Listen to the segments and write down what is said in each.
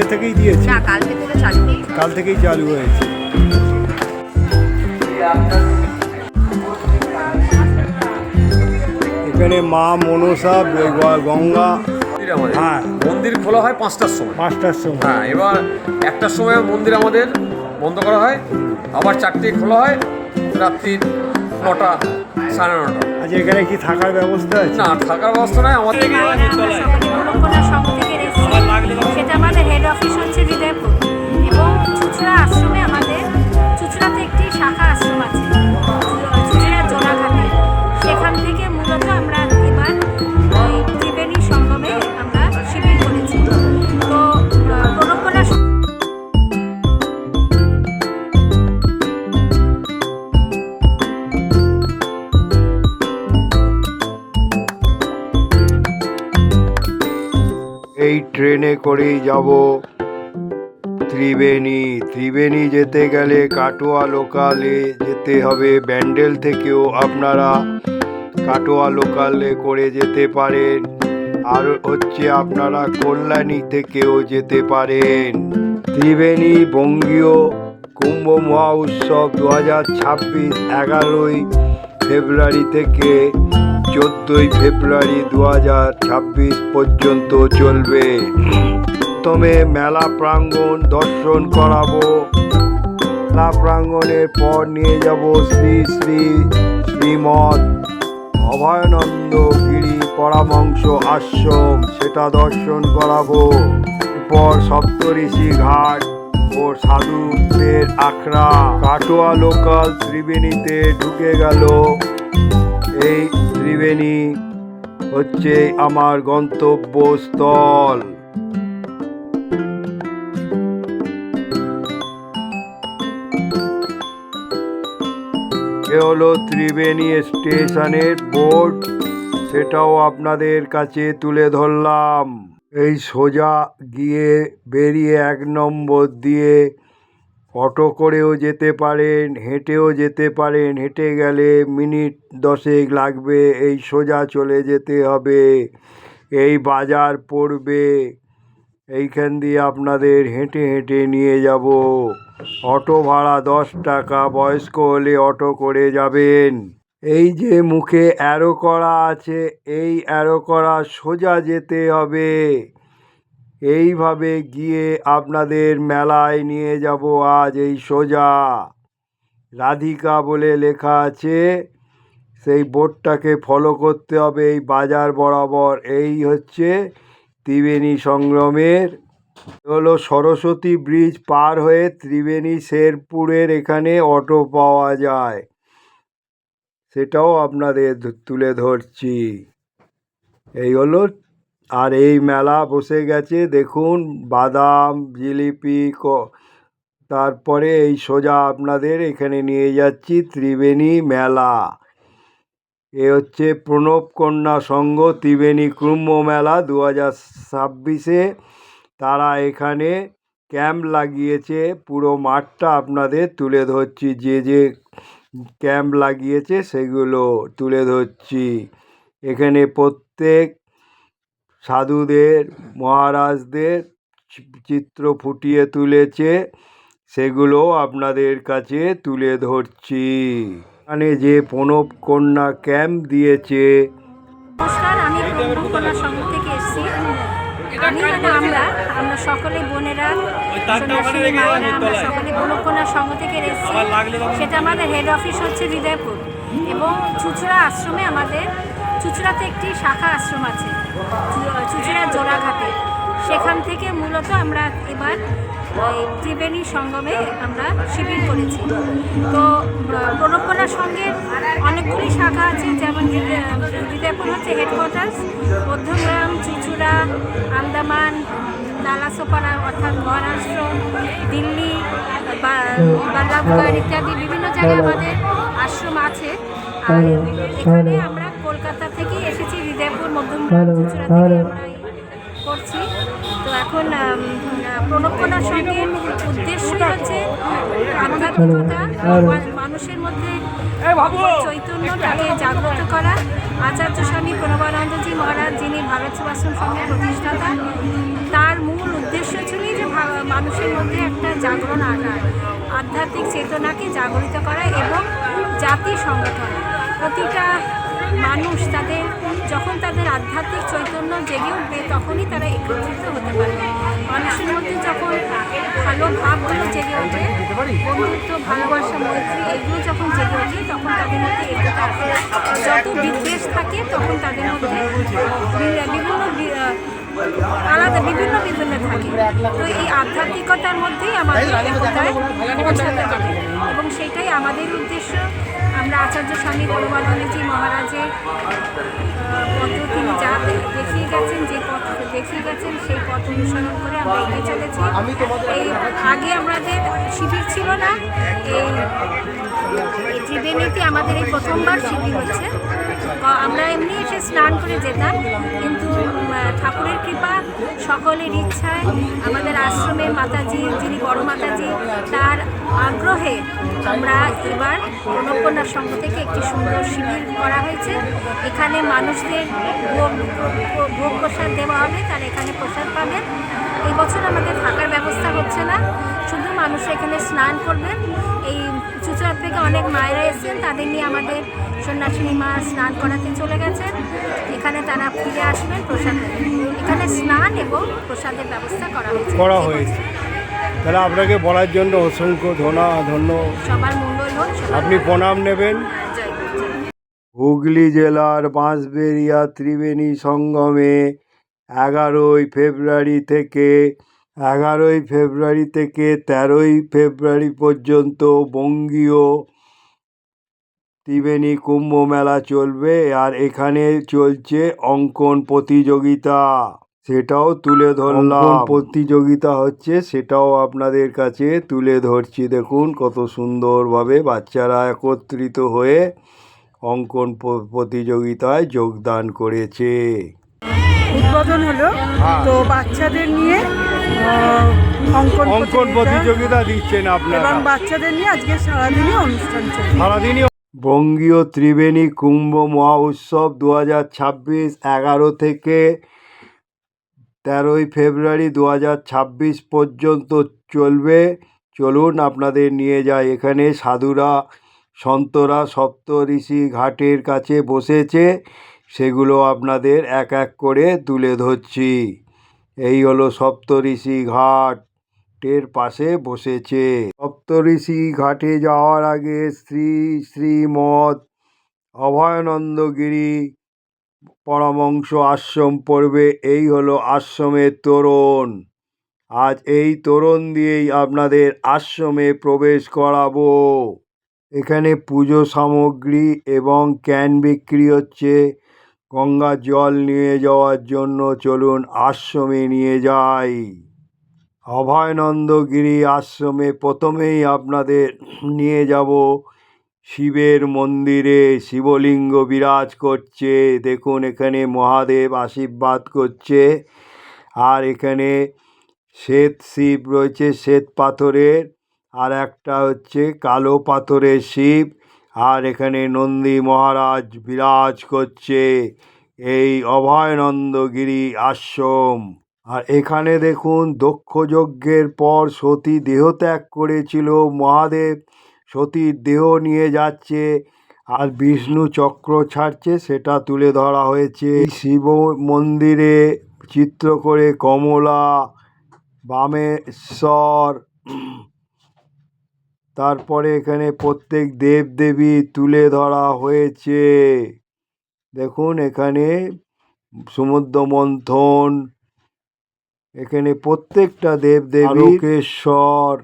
কালকে থেকেই দিয়েছে। না কালকে থেকে চালু হয়েছে কাল থেকেই চালু হয়েছে। এখানে মা মনসা গঙ্গা। মন্দির হ্যাঁ। মন্দির খোলা হয় পাঁচটার সময়। পাঁচটার সময়। হ্যাঁ এবার একটার সময় মন্দির আমাদের বন্ধ করা হয়। আবার চারটে খোলা হয় রাত্রি নটা সাড়ে নটা। আচ্ছা এখানে কি থাকার ব্যবস্থা আছে? না থাকার ব্যবস্থা নাই। আমাদের অফিস হচ্ছে হৃদয়পুর যাব। ত্রিবেণী ত্রিবেণী যেতে গেলে কাটোয়া লোকালে যেতে হবে। ব্যান্ডেল থেকেও আপনারা কাটোয়া লোকালে করে যেতে পারেন। আর হচ্ছে আপনারা কল্যাণী থেকেও যেতে পারেন। ত্রিবেণী বঙ্গীয় কুম্ভ মহা উৎসব দু হাজার ছাব্বিশ এগারোই ফেব্রুয়ারি থেকে চোদ্দোই ফেব্রুয়ারি দু হাজার ছাব্বিশ পর্যন্ত চলবে। প্রথমে মেলা প্রাঙ্গণ দর্শন করাবো। মেলা প্রাঙ্গণের পর নিয়ে যাব শ্রী শ্রী শ্রীমৎ অভয়ানন্দ গিরি পরামংস আশ্রম। সেটা দর্শন করাবো। পর সপ্তঋষি ঘাট ও সাধুদের আখড়া। কাটোয়া লোকাল ত্রিবেণীতে ঢুকে গেল। এই ত্রিবেণী হচ্ছে আমার গন্তব্যস্থল। এ হলো ত্রিবেণী স্টেশনের বোর্ড, সেটাও আপনাদের কাছে তুলে ধরলাম। এই সোজা গিয়ে বেরিয়ে এক নম্বর দিয়ে অটো করেও যেতে পারেন, হেঁটেও যেতে পারেন, হেঁটে গেলে মিনিট দশেক লাগবে, এই সোজা চলে যেতে হবে। এই বাজার পড়বে, এইখান দিয়ে আপনাদের হেঁটে হেঁটে নিয়ে যাব। অটো ভাড়া দশ টাকা, বয়স্ক হলে অটো করে যাবেন। এই যে মুখে অ্যারো করা আছে, এই অ্যারো করা সোজা যেতে হবে। এইভাবে গিয়ে আপনাদের মেলায় নিয়ে যাব আজ এই সোজা। রাধিকা বলে লেখা আছে, সেই বোর্ডটাকে ফলো করতে হবে এই বাজার বরাবর। এই হচ্ছে ত্রিবেণী সংগ্রামের হলো সরস্বতী ব্রিজ পার হয়ে ত্রিবেণী শেরপুরের এখানে অটো পাওয়া যায়। সেটাও আপনাদের তুলে ধরছি। এই হলো, আর এই মেলা বসে গেছে, দেখুন, বাদাম, জিলিপি, ক, তারপরে এই সোজা আপনাদের এখানে নিয়ে যাচ্ছি ত্রিবেণী মেলা। এ হচ্ছে প্রণব কন্যা সংঘ ত্রিবেণী কুম্ভ মেলা দু হাজার ছাব্বিশে। তারা এখানে ক্যাম্প লাগিয়েছে, পুরো মাঠটা আপনাদের তুলে ধরছি, যে যে ক্যাম্প লাগিয়েছে সেগুলো তুলে ধরছি। এখানে প্রত্যেক সাধুদের, মহারাজদের চিত্র ফুটিয়ে তুলেছে, সেগুলো আপনাদের কাছে তুলে ধরছি। এখানে যে প্রণব কন্যা ক্যাম্প দিয়েছে। নমস্কার, আমি সংঘ থেকে এসেছি। আমি মানে আমরা আমরা সকলে বোনেরা আমরা সকলে ব্রহ্মকলা সংঘ থেকে এসেছি। সেটা আমাদের হেড অফিস হচ্ছে হৃদয়পুর এবং চুচড়া আশ্রমে আমাদের চুচড়াতে একটি শাখা আশ্রম আছে চুচড়া জোড়াঘাটে। সেখান থেকে মূলত আমরা এবার ওই ত্রিবেণী সঙ্গমে আমরা শিবির করেছি। তো প্রণবকলা সঙ্গের অনেকগুলি শাখা আছে যেমন হৃদয়- হচ্ছে হেডকোয়ার্টার্স মধ্যমগ্রাম চুচুড়া আন্দামান দালাসোপারা অর্থাৎ মহারাষ্ট্র দিল্লি বাল্লাভগড় ইত্যাদি বিভিন্ন জায়গায় আমাদের আশ্রম আছে। আর এখানে আমরা কলকাতা থেকে এসেছি হৃদয়পুর মধ্যমগ্রাম চুচুড়া থেকে আমরা করছি। এখন আম, প্রণবকলা সঙ্গে উদ্দেশ্যই হচ্ছে আধ্যাত্মিকতা মানুষের মধ্যে চৈতন্যটাকে জাগ্রত করা। আচার্য স্বামী প্রণবানন্দজি মহারাজ যিনি ভারত সেবাশ্রম সংঘের প্রতিষ্ঠাতা তার মূল উদ্দেশ্য ছিল যে মানুষের মধ্যে একটা জাগরণ আনা আধ্যাত্মিক চেতনাকে জাগরিত করা এবং জাতি সংগঠন। প্রতিটা মানুষ তাদের, যখন তাদের আধ্যাত্মিক চৈতন্য জেগে উঠবে, তখনই তারা একত্রিত হতে পারবে। মানুষের মধ্যে যখন ভালো ভাবগুলো জেগে ওঠে, বন্ধুত্ব, ভালোবাসা, মৈত্রী, এগুলো যখন জেগে ওঠে, তখন তাদের মধ্যে একতা যত বিদ্বেষ থাকে, তখন তাদের মধ্যে বিভিন্ন আলাদা বিভিন্ন বিভিন্ন থাকে। তো এই আধ্যাত্মিকতার মধ্যেই আমাদের একতায় পৌঁছাতে হবে। এবং সেটাই আমাদের উদ্দেশ্য। আমরা আচার্য স্বামী গৌরবানন্দজি মহারাজের পথ তিনি যা দেখিয়ে গেছেন যে পথ দেখিয়ে গেছেন সেই পথ অনুসরণ করে আমরা এগিয়ে চলেছি। এই আগে আমাদের শিবির ছিল না এই এই ত্রিবেণীতে আমাদের এই প্রথমবার শিবির হচ্ছে। আমরা এমনি এসে স্নান করে যেতাম কিন্তু ঠাকুরের কৃপা সকলের ইচ্ছায় আমাদের আশ্রমে মাতাজি যিনি বড় মাতাজি তার আগ্রহে আমরা এবার প্রণবকন্যা সংঘ থেকে একটি সুন্দর শিবির করা হয়েছে। এখানে মানুষদের ভোগ ভোগ প্রসাদ দেওয়া হবে, তারা এখানে প্রসাদ পাবেন এই বছর আমাদের থাকার ব্যবস্থা হচ্ছে না। শুধু মানুষ এখানে স্নান করবেন এই চুচড়ার থেকে অনেক মায়েরা এসেছেন, তাদের নিয়ে আমাদের সন্ন্যাসিনী মা স্নান করাতে চলে গেছেন। এখানে তারা ফিরে আসবেন, প্রসাদ এখানে স্নান এবং প্রসাদের ব্যবস্থা করা হয়েছে। করা হয়েছে। তাহলে আপনাকে বলার জন্য অসংখ্য ধনা ধন্য। সবার মঙ্গল হোক সবার আপনি প্রণাম নেবেন। হুগলি জেলার বাঁশবেড়িয়া ত্রিবেণী সঙ্গমে এগারোই ফেব্রুয়ারি থেকে এগারোই ফেব্রুয়ারি থেকে তেরোই ফেব্রুয়ারি পর্যন্ত বঙ্গীয় ত্রিবেণী কুম্ভ মেলা চলবে আর এখানে চলছে অঙ্কন প্রতিযোগিতা। সেটাও তুলে ধরলাম। প্রতিযোগিতা হচ্ছে সেটাও আপনাদের কাছে তুলে ধরছি। দেখুন কত সুন্দরভাবে বাচ্চারা একত্রিত হয়ে অঙ্কন প্রতিযোগিতায় যোগদান করেছে। উদ্বোধন হলো। তো বাচ্চাদের নিয়ে অঙ্কন অঙ্কন প্রতিযোগিতা দিচ্ছেন আপনারা। এবং বাচ্চাদের নিয়ে আজকে সারাদিনই অনুষ্ঠান চলবে সারাদিনই বঙ্গীয় ত্রিবেণী কুম্ভ মহা উৎসব দু হাজার ছাব্বিশ এগারো থেকে তেরোই ফেব্রুয়ারি দু হাজার ছাব্বিশ পর্যন্ত চলবে। চলুন আপনাদের নিয়ে যাই। এখানে সাধুরা, সন্তরা সপ্ত ঋষি ঘাটের কাছে বসেছে। সেগুলো আপনাদের এক এক করে তুলে ধরছি। এই হলো সপ্তঋষি ঘাটের পাশে বসেছে। সপ্তঋষি ঘাটে যাওয়ার আগে শ্রী শ্রীমৎ অভয়ানন্দগিরি পরমংশ আশ্রম পড়বে, এই হলো আশ্রমের তোরণ। আজ এই তোরণ দিয়েই আপনাদের আশ্রমে প্রবেশ করাবো। এখানে পুজো সামগ্রী এবং ক্যান বিক্রি হচ্ছে। গঙ্গার জল নিয়ে যাওয়ার জন্য চলুন আশ্রমে নিয়ে যাই। অভয়ানন্দগিরি আশ্রমে প্রথমেই আপনাদের নিয়ে যাব। শিবের মন্দিরে শিবলিঙ্গ বিরাজ করছে। দেখুন, এখানে মহাদেব আশীর্বাদ করছে। আর এখানে শ্বেত শিব রয়েছে, শ্বেত পাথরের। আর একটা হচ্ছে কালো পাথরের শিব। আর এখানে নন্দী মহারাজ বিরাজ করছে। এই অভয়ানন্দগিরি আশ্রম। আর এখানে দেখুন, দক্ষ যজ্ঞের পর সতী দেহত্যাগ করেছিল মহাদেব। সতীর দেহ নিয়ে যাচ্ছে আর বিষ্ণু চক্র ছাড়ছে, সেটা তুলে ধরা হয়েছে। শিব মন্দিরে চিত্র করে কমলা, বামেশ্বর, তারপরে এখানে প্রত্যেক দেব দেবী তুলে ধরা হয়েছে। দেখুন, এখানে সমুদ্র মন্থন, এখানে প্রত্যেকটা দেব দেবী লোকেশ্বর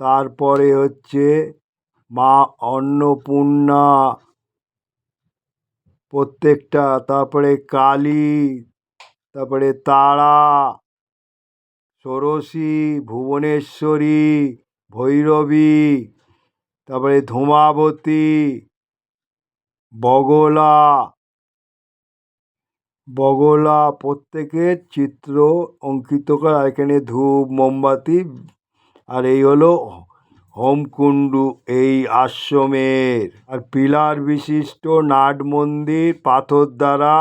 তারপরে হচ্ছে মা অন্নপূর্ণা প্রত্যেকটা, তারপরে কালী, তারপরে তারা, ষোড়শী, ভুবনেশ্বরী, ভৈরবী, তারপরে ধূমাবতী, বগলা বগলা প্রত্যেকের চিত্র অঙ্কিত করা। এখানে ধূপ, মোমবাতি আর এই হলো হোমকুণ্ডু, এই আশ্রমের। আর পিলার বিশিষ্ট নাট মন্দির পাথর দ্বারা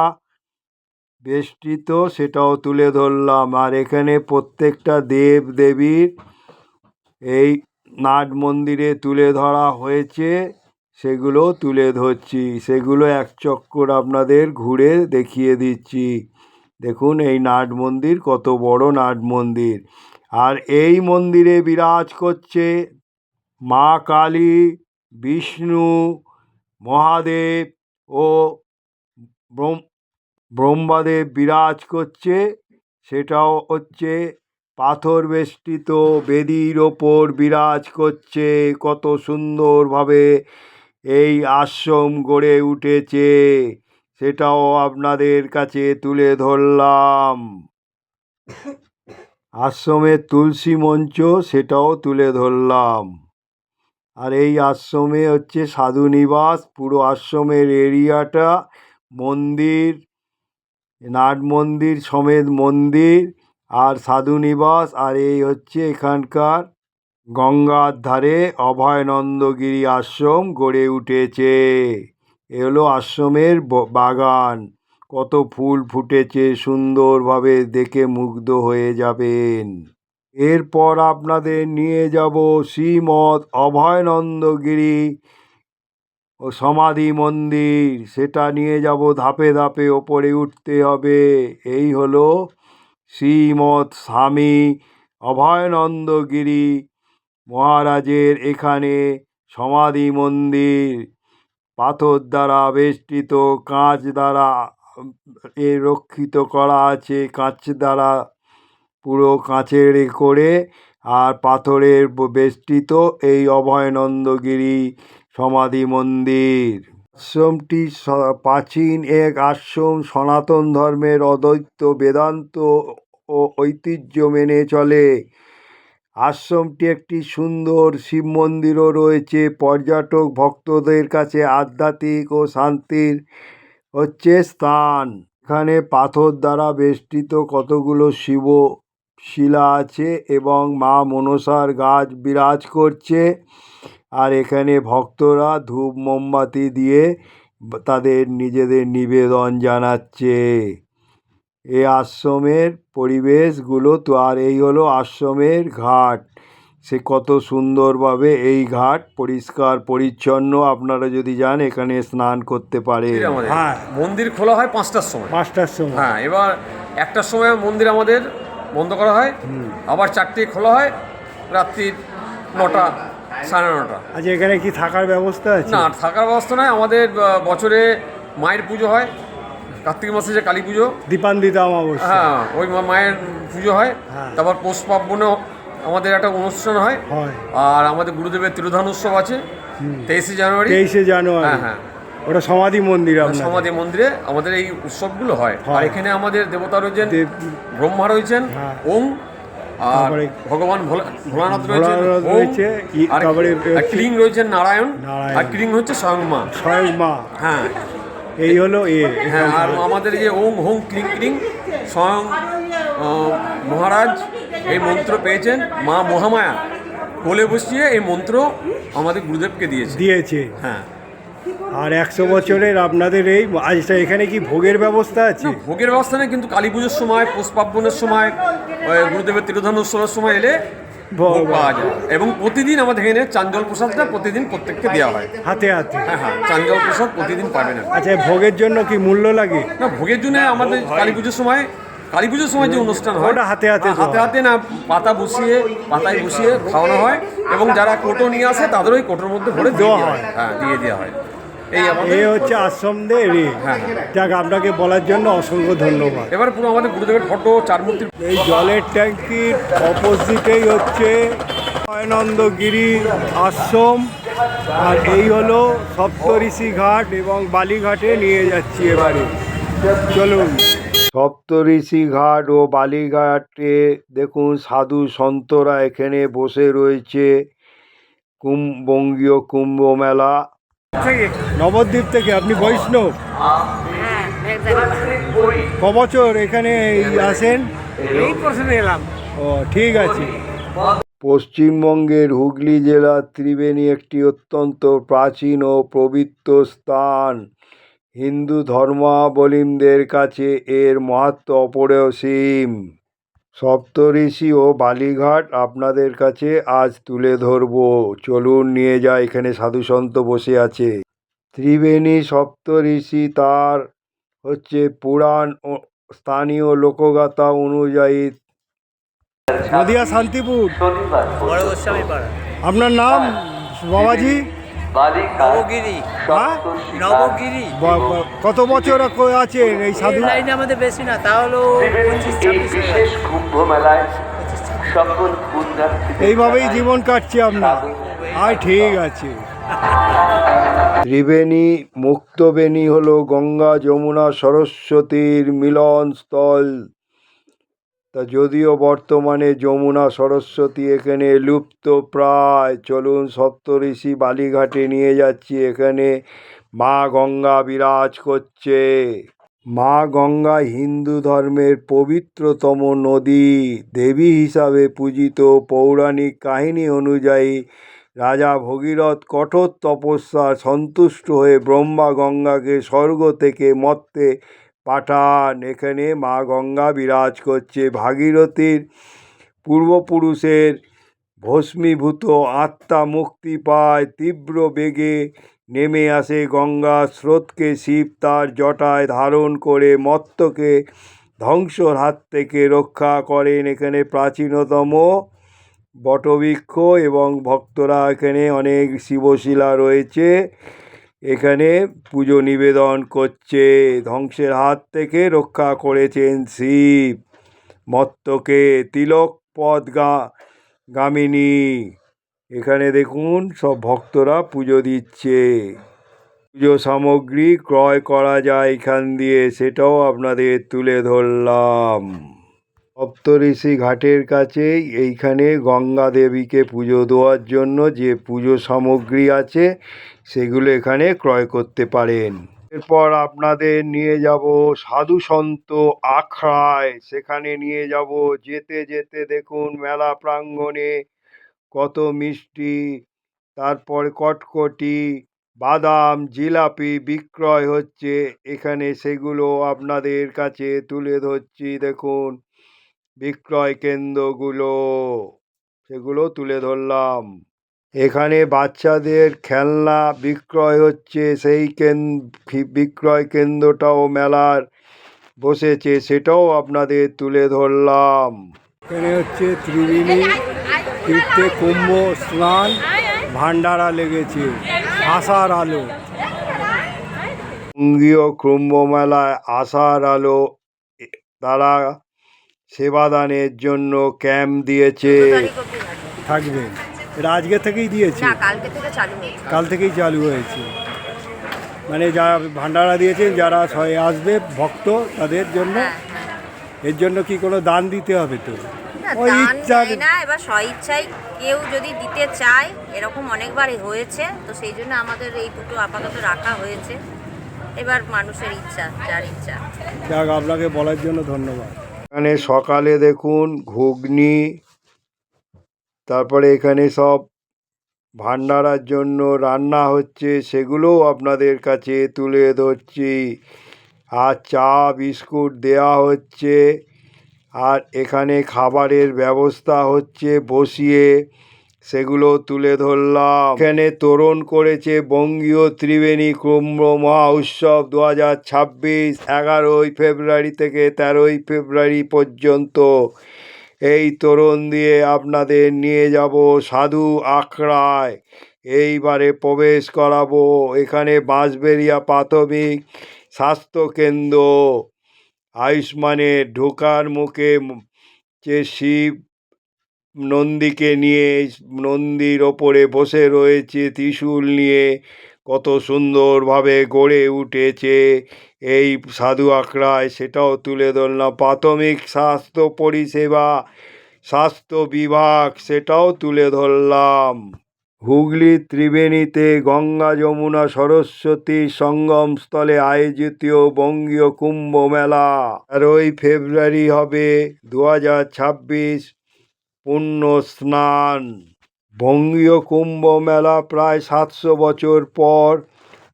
বেষ্টিত, সেটাও তুলে ধরলাম। আর এখানে প্রত্যেকটা দেব দেবীর এই নাট মন্দিরে তুলে ধরা হয়েছে, সেগুলো তুলে ধরছি। সেগুলো এক চক্কর আপনাদের ঘুরে দেখিয়ে দিচ্ছি। দেখুন এই নাট মন্দির কত বড় নাট মন্দির। আর এই মন্দিরে বিরাজ করছে মা কালী, বিষ্ণু, মহাদেব ও ব্রহ্ম, ব্রহ্মাদেব বিরাজ করছে। সেটাও হচ্ছে পাথর বেষ্টিত বেদির ওপর বিরাজ করছে। কত সুন্দরভাবে এই আশ্রম গড়ে উঠেছে। সেটাও আপনাদের কাছে তুলে ধরলাম। আশ্রমের তুলসী মঞ্চ, সেটাও তুলে ধরলাম। আর এই আশ্রমে হচ্ছে সাধু নিবাস, পুরো আশ্রমের এরিয়াটা, মন্দির, নাট মন্দির সমেত মন্দির, আর সাধু নিবাস, আর এই হচ্ছে এখানকার গঙ্গার ধারে অভয়নন্দগিরি আশ্রম গড়ে উঠেছে। এ হলো আশ্রমের বাগান। কত ফুল ফুটেছে সুন্দরভাবে দেখে মুগ্ধ হয়ে যাবেন। এরপর আপনাদের নিয়ে যাব শ্রীমৎ অভয়নন্দগিরি ও সমাধি মন্দির। সেটা নিয়ে যাব ধাপে ধাপে ওপরে উঠতে হবে। এই হলো শ্রীমৎ স্বামী অভয়নন্দগিরি মহারাজের এখানে সমাধি মন্দির। পাথর দ্বারা বেষ্টিত, কাঁচ দ্বারা এ রক্ষিত করা আছে কাঁচ দ্বারা, পুরো কাঁচের এ করে আর পাথরের বেষ্টিত এই অভয়নন্দগিরি সমাধি মন্দির। আশ্রমটি প্রাচীন এক আশ্রম সনাতন ধর্মের অদ্বৈত বেদান্ত ও ঐতিহ্য মেনে চলে। আশ্রমটি একটি সুন্দর শিব মন্দিরও রয়েছে। পর্যটক ভক্তদের কাছে আধ্যাত্মিক ও শান্তির হচ্ছে স্থান। এখানে পাথর দ্বারা বেষ্টিত কতগুলো শিব, শিলা আছে এবং মা মনসার গাছ বিরাজ করছে। আর এখানে ভক্তরা ধূপ মোমবাতি দিয়ে তাদের নিজেদের নিবেদন জানাচ্ছে। এই আশ্রমের পরিবেশগুলো তো আর এই হলো আশ্রমের ঘাট। সে কত সুন্দরভাবে এই ঘাট পরিষ্কার পরিচ্ছন্ন আপনারা যদি যান এখানে স্নান করতে পারে মন্দির হ্যাঁ। মন্দির খোলা হয় পাঁচটার সময়। পাঁচটার সময়। হ্যাঁ এবার একটার সময় মন্দির আমাদের বন্ধ করা হয়। আবার চারটে খোলা হয় রাত্রির নটা সাড়ে নটা। আচ্ছা এখানে কি থাকার ব্যবস্থা আছে? না থাকার ব্যবস্থা নয় আমাদের বছরে মায়ের পুজো হয়। কার্তিক মাসে যে কালী পুজো। দীপান্বিতা অমাবস্যা। হ্যাঁ ওই মা- মায়ের পুজো হয়। হ্যাঁ। তারপর পৌষ পার্বণেও আমাদের একটা অনুষ্ঠান হয়। হয়। আর আমাদের গুরুদেবের তিরোধান উৎসব আছে তেইশে জানুয়ারি। তেইশে জানুয়ারি। হ্যাঁ হ্যাঁ। ওটা সমাধি মন্দির সমাধি মন্দিরে আমাদের এই উৎসবগুলো হয়। আর এখানে আমাদের দেবতা রয়েছেন ব্রহ্মা রয়েছেন হ্যাঁ। ওম আর ভগবান ভোলা- ভোলানাথ রয়েছে, আর ক্লিং রয়েছেন নারায়ণ। আর ক্লিং হচ্ছে স্বয়ং মা। স্বয়ং মা। হ্যাঁ। এই হলো এ। হ্যাঁ আর আমাদের যে ওম হোম ক্লিং ক্লিং স্বয়ং মহারাজ এই মন্ত্র পেয়েছেন মা মহামায়া। কোলে বসিয়ে এই মন্ত্র আমাদের গুরুদেবকে দিয়েছে। দিয়েছে। হ্যাঁ। আর একশো বছরের আপনাদের এই আচ্ছা এখানে কি ভোগের ব্যবস্থা আছে? ভোগের ব্যবস্থা নেই কিন্তু কালী পুজোর সময় পৌষ পার্বণের সময় গুরুদেবের তিরোধান উৎসবের সময় এলে ভোগ পাওয়া যায়। এবং প্রতিদিন আমাদের এখানে চাঞ্জল প্রসাদটা প্রতিদিন প্রত্যেককে দেওয়া হয়। হাতে হাতে। হ্যাঁ হ্যাঁ চাঞ্জল প্রসাদ প্রতিদিন পাবেন। আচ্ছা ভোগের জন্য কি মূল্য লাগে? না ভোগের জন্য আমাদের কালী পুজোর সময় কালী পুজোর সময় যে অনুষ্ঠান হয় ওটা হাতে হাতে হাতে হাতে না পাতা বসিয়ে পাতায় বসিয়ে খাওয়ানো হয় এবং যারা কোটো নিয়ে আসে তাদের ওই কোটোর মধ্যে ভরে দেওয়া হয়। হ্যাঁ। দিয়ে দেওয়া হয়। এই আমাদের এ হচ্ছে আশ্রমদের এ হ্যাঁ। যাক আপনাকে বলার জন্য অসংখ্য ধন্যবাদ। এবার পুরো আমাদের গুরুদেবের ফটো চার মূর্তি এই জলের ট্যাঙ্কির অপোজিটেই হচ্ছে আনন্দগিরি আশ্রম। আর এই হলো সপ্তঋষি ঘাট এবং বালিঘাটে নিয়ে যাচ্ছি এবারে। চলুন। সপ্তঋষি ঘাট ও বালিঘাটে দেখুন সাধু সন্তরা এখানে বসে রয়েছে। কুম বঙ্গীয় কুম্ভ মেলা নবদ্বীপ থেকে আপনি বৈষ্ণব? ক বছর এখানে এই আসেন? এই প্রশ্নে এলাম। ও ঠিক আছে। পশ্চিমবঙ্গের হুগলি জেলার ত্রিবেণী একটি অত্যন্ত প্রাচীন ও পবিত্র স্থান। হিন্দু ধর্মাবলম্বীদের কাছে এর মাহাত্ম অপরিসীম। সপ্তঋষি ও বালিঘাট আপনাদের কাছে আজ তুলে ধরবো। চলুন নিয়ে যা এখানে সাধুসন্ত বসে আছে। ত্রিবেণী সপ্তঋষি তার হচ্ছে পুরাণ ও স্থানীয় লোকগাথা অনুযায়ী নদিয়া শান্তিপুর। বড় গোস্বামী পাড়া আপনার নাম বাবাজি? নবগিরি। হ্যাঁ? নবগিরি। কত বছর আছেন এই সাধু লাইনে আমাদের বেশি না বিশেষ কুম্ভ মেলায় সকল এইভাবেই জীবন কাটছে আপনার আর ঠিক আছে। ত্রিবেণী মুক্তবেণী হলো গঙ্গা যমুনা সরস্বতীর মিলনস্থল তা যদিও বর্তমানে যমুনা সরস্বতী এখানে লুপ্ত প্রায়, চলুন সপ্তঋষি বালিঘাটে নিয়ে যাচ্ছি। এখানে মা গঙ্গা বিরাজ করছে। মা গঙ্গা হিন্দু ধর্মের পবিত্রতম নদী। দেবী হিসাবে পূজিত পৌরাণিক কাহিনী অনুযায়ী রাজা ভগীরথ কঠোর তপস্যা সন্তুষ্ট হয়ে ব্রহ্মা গঙ্গাকে স্বর্গ থেকে মর্তে পাঠান এখানে মা গঙ্গা বিরাজ করছে। ভাগীরথীর পূর্বপুরুষের ভস্মীভূত আত্মা মুক্তি পায়। তীব্র বেগে নেমে আসে গঙ্গা। স্রোতকে শিব তার জটায় ধারণ করে মত্তকে ধ্বংসর হাত থেকে রক্ষা করেন। এখানে প্রাচীনতম বটবৃক্ষ এবং ভক্তরা এখানে অনেক শিবশিলা রয়েছে। এখানে পুজো নিবেদন করছে, ধ্বংসের হাত থেকে রক্ষা করেছেন শিব। মত্তকে তিলক পদ গা, গামিনী। এখানে দেখুন, সব ভক্তরা পুজো দিচ্ছে। পুজো সামগ্রী ক্রয় করা যায় এখান দিয়ে, সেটাও আপনাদের তুলে ধরলাম। সপ্তঋষি ঘাটের কাছেই এইখানে গঙ্গা দেবীকে পুজো দেওয়ার জন্য যে পুজো সামগ্রী আছে, সেগুলো এখানে ক্রয় করতে পারেন। এরপর আপনাদের নিয়ে যাব সাধু সন্ত আখড়ায়। সেখানে নিয়ে যাব যেতে যেতে দেখুন মেলা প্রাঙ্গণে কত মিষ্টি, তারপর কটকটি, বাদাম, জিলাপি বিক্রয় হচ্ছে। এখানে সেগুলো আপনাদের কাছে তুলে ধরছি, দেখুন। বিক্রয় কেন্দ্রগুলো, সেগুলো তুলে ধরলাম। এখানে বাচ্চাদের খেলনা বিক্রয় হচ্ছে, সেই কেন বিক্রয় কেন্দ্রটাও মেলার বসেছে, সেটাও আপনাদের তুলে ধরলাম। এখানে হচ্ছে ত্রিবেণী তীর্থে কুম্ভ স্নান ভান্ডারা লেগেছে আশার আলো। বঙ্গীয় কুম্ভ মেলায় আশার আলো তারা সেবাদানের জন্য ক্যাম্প দিয়েছে। থাকবে। এটা আজকে থেকেই দিয়েছে। না কালকে থেকে চালু হয়েছে। কাল থেকেই চালু হয়েছে। মানে যারা ভান্ডারা দিয়েছেন যারা সবাই আসবে ভক্ত তাদের জন্য। এর জন্য কি কোনো দান দিতে হবে তো? ওই দান ইচ্ছা না এবার স্বইচ্ছায় কেউ যদি দিতে চায় এরকম অনেকবারই হয়েছে। তো সেই জন্য আমাদের এই দুটো আপাতত রাখা হয়েছে। এবার মানুষের ইচ্ছা যার ইচ্ছা। যাক আপনাকে বলার জন্য ধন্যবাদ। এখানে সকালে দেখুন ঘুগনি, তারপরে এখানে সব ভান্ডারার জন্য রান্না হচ্ছে, সেগুলোও আপনাদের কাছে তুলে ধরছি। আর চা, বিস্কুট দেয়া হচ্ছে, আর এখানে খাবারের ব্যবস্থা হচ্ছে বসিয়ে। সেগুলো তুলে ধরলাম। এখানে তোরণ করেছে বঙ্গীয় ত্রিবেণী কুম্ভ মহা উৎসব দু হাজার ছাব্বিশ, এগারোই ফেব্রুয়ারি থেকে তেরোই ফেব্রুয়ারি পর্যন্ত। এই তোরণ দিয়ে আপনাদের নিয়ে যাব সাধু আখড়ায়। এইবারে প্রবেশ করাবো। এখানে বাঁশবেরিয়া প্রাথমিক স্বাস্থ্যকেন্দ্র। আয়ুষ্মানের ঢোকার মুখে যে শিব নন্দীকে নিয়ে, নন্দীর ওপরে বসে রয়েছে ত্রিশূল নিয়ে। কত সুন্দরভাবে গড়ে উঠেছে এই সাধু আখড়ায়, সেটাও তুলে ধরলাম প্রাথমিক স্বাস্থ্য পরিষেবা, স্বাস্থ্য বিভাগ, সেটাও তুলে ধরলাম। হুগলি ত্রিবেণীতে গঙ্গা যমুনা সরস্বতী সঙ্গমস্থলে আয়োজিত বঙ্গীয় কুম্ভ মেলা। তেরোই ফেব্রুয়ারি হবে দু হাজার ছাব্বিশ। পুণ্য স্নান বঙ্গীয় কুম্ভ মেলা প্রায় সাতশো বছর পর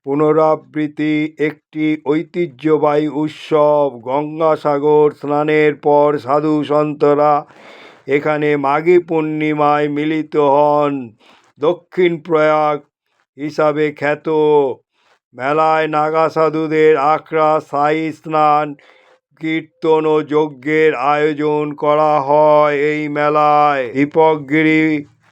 পুনরাবৃত্তি একটি ঐতিহ্যবাহী উৎসব। গঙ্গাসাগর স্নানের পর সাধু সন্তরা এখানে মাঘী পূর্ণিমায় মিলিত হন। দক্ষিণ প্রয়াগ হিসাবে খ্যাত। মেলায় নাগা সাধুদের আখড়া, স্থায়ী স্নান কীর্তন ও যজ্ঞের আয়োজন করা হয় এই মেলায়। দীপকগিরি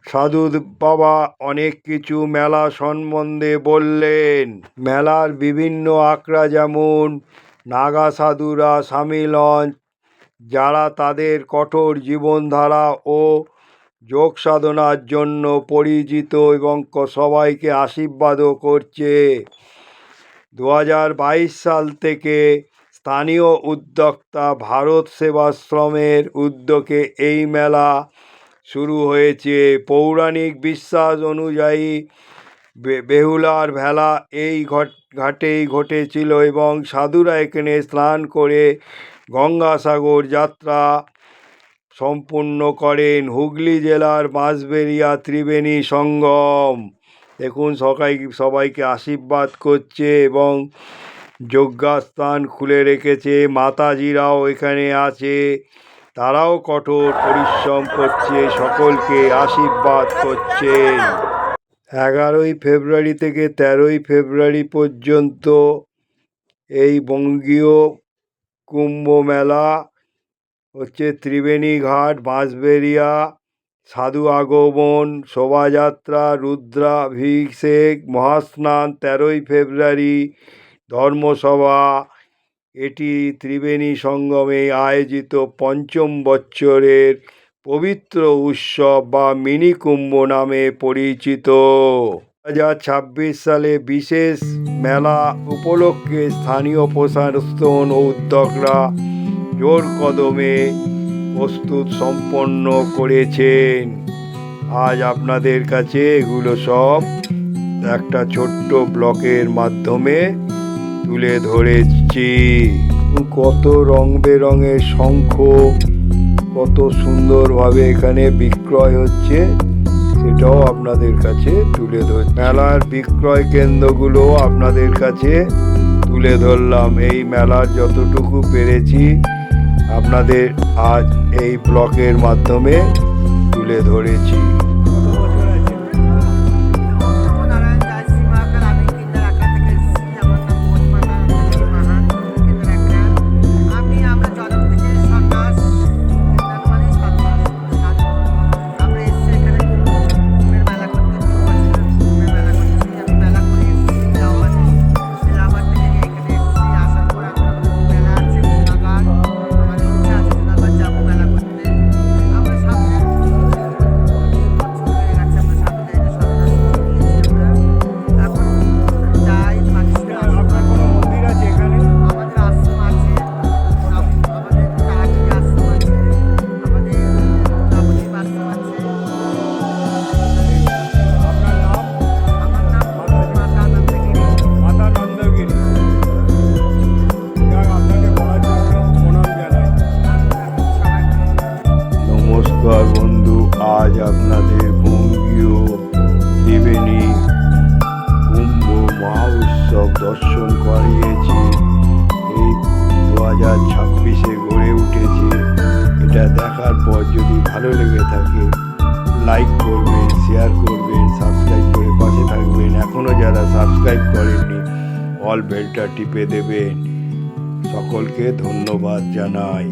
সাধু বাবা অনেক কিছু মেলা সম্বন্ধে বললেন। মেলার বিভিন্ন আখড়া যেমন নাগা সাধুরা সামিল হন, যারা তাদের কঠোর জীবনধারা ও যোগ সাধনার জন্য পরিচিত এবং সবাইকে আশীর্বাদও করছে। দু হাজার বাইশ সাল থেকে স্থানীয় উদ্যোক্তা ভারত সেবাশ্রমের উদ্যোগে এই মেলা শুরু হয়েছে। পৌরাণিক বিশ্বাস অনুযায়ী বেহুলার ভেলা এই ঘট, ঘাটেই ঘটেছিল এবং সাধুরা এখানে স্নান করে গঙ্গাসাগর যাত্রা সম্পূর্ণ করেন। হুগলি জেলার বাঁশবেড়িয়া ত্রিবেণী সঙ্গম। দেখুন সবাই সবাইকে আশীর্বাদ করছে এবং যজ্ঞাস্থান খুলে রেখেছে, মাতাজিরাও এখানে আছে। তারাও কঠোর পরিশ্রম করছে, সকলকে আশীর্বাদ করছেন এগারোই ফেব্রুয়ারি থেকে তেরোই ফেব্রুয়ারি পর্যন্ত এই বঙ্গীয় কুম্ভ মেলা হচ্ছে ত্রিবেণী ঘাট, বাঁশবেড়িয়া, সাধু আগমন, শোভাযাত্রা, রুদ্রাভিষেক, মহাস্নান তেরোই ফেব্রুয়ারি ধর্মসভা। এটি ত্রিবেণী সঙ্গমে আয়োজিত পঞ্চম বৎসরের পবিত্র উৎসব বা মিনি কুম্ভ নামে পরিচিত। দু হাজার ছাব্বিশ সালে বিশেষ মেলা উপলক্ষে স্থানীয় প্রশাসন ও উদ্যোগরা জোর কদমে প্রস্তুত সম্পন্ন করেছেন। আজ আপনাদের কাছে এগুলো সব একটা ছোট্ট ব্লকের মাধ্যমে তুলে ধরেছি। কত রং বেরঙের শঙ্খ, কত সুন্দরভাবে এখানে বিক্রয় হচ্ছে, সেটাও আপনাদের কাছে তুলে ধর মেলার বিক্রয় কেন্দ্রগুলো আপনাদের কাছে তুলে ধরলাম। এই মেলার যতটুকু পেরেছি, আপনাদের আজ এই ব্লকের মাধ্যমে তুলে ধরেছি। টিপে দেবেন। সকলকে ধন্যবাদ জানাই।